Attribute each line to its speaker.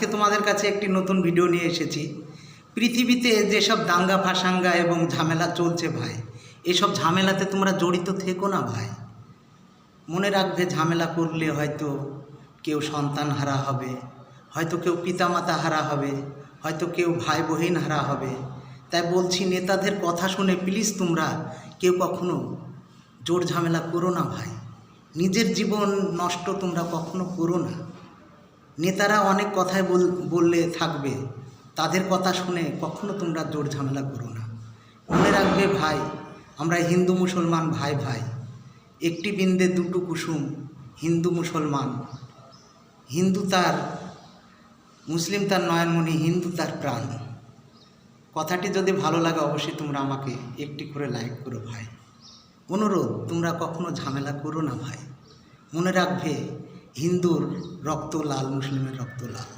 Speaker 1: আজকে তোমাদের কাছে একটি নতুন ভিডিও নিয়ে এসেছি। পৃথিবীতে যেসব দাঙ্গা, ফাসাঙ্গা এবং ঝামেলা চলছে ভাই, এসব ঝামেলাতে তোমরা জড়িত থেকো না ভাই। মনে রাখবে, ঝামেলা করলে হয়তো কেউ সন্তান হারা হবে, হয়তো কেউ পিতামাতা হারা হবে, হয়তো কেউ ভাই বহিন হারা হবে। তাই বলছি, নেতাদের কথা শুনে প্লিজ তোমরা কেউ কখনো জোর ঝামেলা করো না ভাই। নিজের জীবন নষ্ট তোমরা কখনো করো না। নেতারা অনেক বল, বললে থাকবে, তাদের কথা শুনে কখনো তোমরা জোর ঝামেলা করো না। মনে রাখবে ভাই, আমরা হিন্দু মুসলমান ভাই ভাই। একটি বিন্দে দুটো কুসুম হিন্দু মুসলমান। হিন্দু তার, মুসলিম তার নয়নমণি, হিন্দু তার প্রাণ। কথাটি যদি ভালো লাগে অবশ্যই তোমরা আমাকে একটি করে লাইক করো ভাই। অনুরোধ, তোমরা কখনো ঝামেলা করো না ভাই। মনে রাখবে হিন্দুর রক্ত লাল মুসলিমের রক্ত লাল।